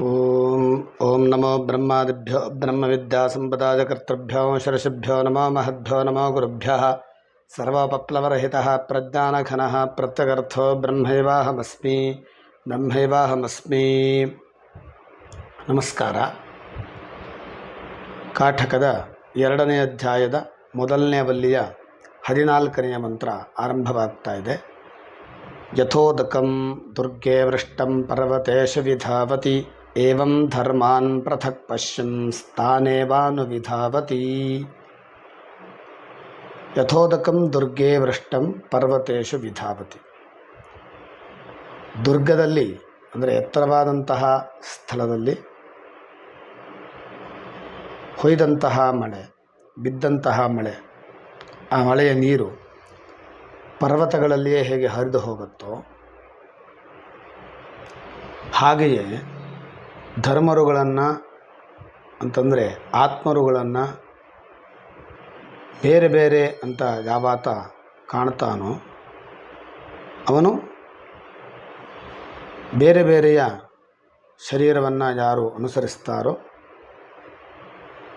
ॐ ॐ नमो ब्रह्मादिभ्यो ब्रह्मविद्यासम्पदायकर्तृभ्यो शरषिभ्यो नमो महद्भ्यो नमो गुरुभ्यः सर्वपप्लवरहितः प्रज्ञानघनः प्रत्यगर्थो ब्रह्मैवाहमस्मि ಬ್ರಹ್ಮೈವಾಹಮಸ್ಮಿ ನಮಸ್ಕಾರ ಕಾಠಕದ ಎರಡನೇ ಅಧ್ಯಾಯದ ಮೊದಲನೇ ವಲ್ಲಿಯ ಹದಿನಾಲ್ಕನೆಯ ಮಂತ್ರ ಆರಂಭವಾಗ್ತಾ ಇದೆ ಯಥೋದಕಂ ದುರ್ಗೆ ವೃಷ್ಟಂ ಪರ್ವತೇಶ ವಿಧಾವತಿ ಏವಂ ಧರ್ಮಾನ್ ಪೃಥಕ್ ಪಶ್ಯನ್ ಸ್ಥಾನೇವಾನುವಿಧಾವತಿ ಯಥೋದಕಂ ದುರ್ಗೆ ವೃಷ್ಟಂ ಪರ್ವತೇಶು ವಿಧಾವತಿ ದುರ್ಗದಲ್ಲಿ ಅಂದರೆ ಎತ್ತರವಾದಂತಹ ಸ್ಥಳದಲ್ಲಿ ಹೊಯ್ದಂತಹ ಮಳೆ, ಬಿದ್ದಂತಹ ಮಳೆ, ಆ ಮಳೆಯ ನೀರು ಪರ್ವತಗಳಲ್ಲಿಯೇ ಹೇಗೆ ಹರಿದು ಹೋಗುತ್ತೋ ಹಾಗೆಯೇ ಧರ್ಮರುಗಳನ್ನು ಅಂತಂದರೆ ಆತ್ಮರುಗಳನ್ನು ಬೇರೆ ಬೇರೆ ಅಂತ ಯಾವಾತ ಕಾಣ್ತಾನೋ ಅವನು ಬೇರೆ ಬೇರೆಯ ಶರೀರವನ್ನು ಯಾರು ಅನುಸರಿಸ್ತಾರೋ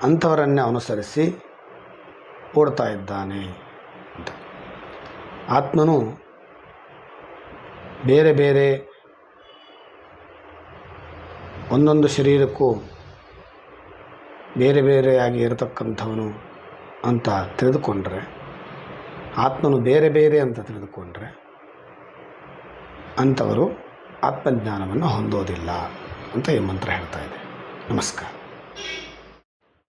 ಅಂಥವರನ್ನೇ ಅನುಸರಿಸಿ ಓಡ್ತಾ ಇದ್ದಾನೆ ಆತ್ಮನು ಬೇರೆ ಬೇರೆ ಒಂದೊಂದು ಶರೀರಕ್ಕೂ ಬೇರೆ ಬೇರೆಯಾಗಿ ಇರತಕ್ಕಂಥವನು ಅಂತ ತಿಳಿದುಕೊಂಡ್ರೆ, ಆತ್ಮನು ಬೇರೆ ಬೇರೆ ಅಂತ ತಿಳಿದುಕೊಂಡ್ರೆ, ಅಂಥವರು ಆತ್ಮಜ್ಞಾನವನ್ನು ಹೊಂದೋದಿಲ್ಲ ಅಂತ ಈ ಮಂತ್ರ ಹೇಳ್ತಾ ಇದೆ. ನಮಸ್ಕಾರ.